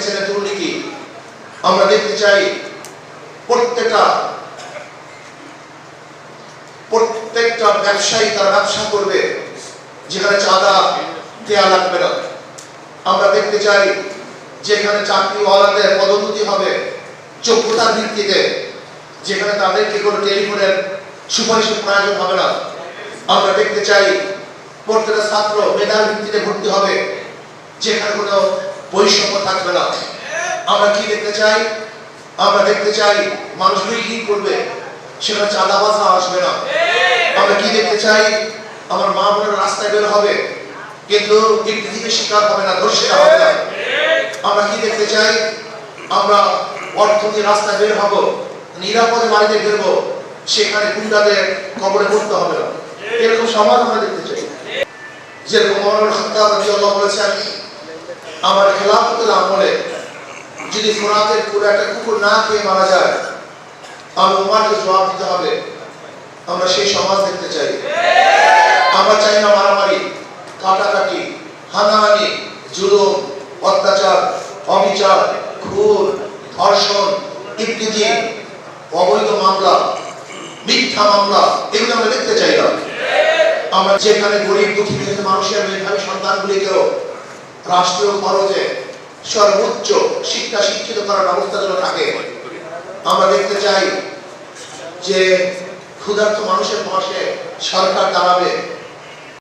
দেখেছেন দুর্নীতি আমরা দেখতে চাই প্রত্যেকটা প্রত্যেকটা ব্যবসায়ী তার ব্যবসা করবে, যেখানে চাঁদা দেয়া লাগবে না। আমরা দেখতে চাই যেখানে চাকরিওয়ালাদের পদোন্নতি হবে, যোগ্যতার ভিত্তিতে, যেখানে তাদেরকে কোনো টেলিফোনের সুপারিশের প্রয়োজন হবে না। আমরা দেখতে চাই প্রত্যেকটা ছাত্র মেধার ভিত্তিতে ভর্তি হবে, যেখানে কোনো বৈষম্য থাকবে না। আমরা কি দেখতে চাই? আমরা দেখতে চাই মানুষ কি করবে? সেটা সেখানে চাঁদাবাজরা আসবে না। আমরা কি দেখতে চাই? আমার মা বোনের রাস্তায় বের হবে, কিন্তু ইংরেজিকে শিকার হবে না ধর্ষিতা হবে না। আমরা কি দেখতে চাই? আমরা অর্থনীতি রাস্তায় বের হব, নিরাপদে বাড়িতে ফিরবো, সেখানে গুন্ডাদের কবরে পড়তে হবে না। এরকম সমাজ আমরা দেখতে চাই। যেরকম মনোর হত্যা বলেছেন আমার খেলাফতের আমলে যদি ফোরাতের পুরো একটা কুকুর না খেয়ে মারা যায় আমি উমারকে জবাব দিতে হবে, আমরা সেই সমাজ দেখতে চাই। আমরা চাই না মারামারি, কাটাকাটি, হানাহানি, জুলুম, অত্যাচার, অবিচার, খুন, ধর্ষণ ইত্যাদি অবৈধ মামলা, মিথ্যা মামলা, এগুলো আমরা দেখতে চাই না। আমরা যেখানে গরিব, দুঃখী মানুষের মেধাবী সন্তানগুলিকেও রাষ্ট্রীয় খরচে সর্বোচ্চ শিক্ষা শিক্ষিত করার ব্যবস্থা যেন থাকে, আমরা দেখতে চাই যে ক্ষুধার্ত মানুষের পাশে সরকার দাঁড়াবে।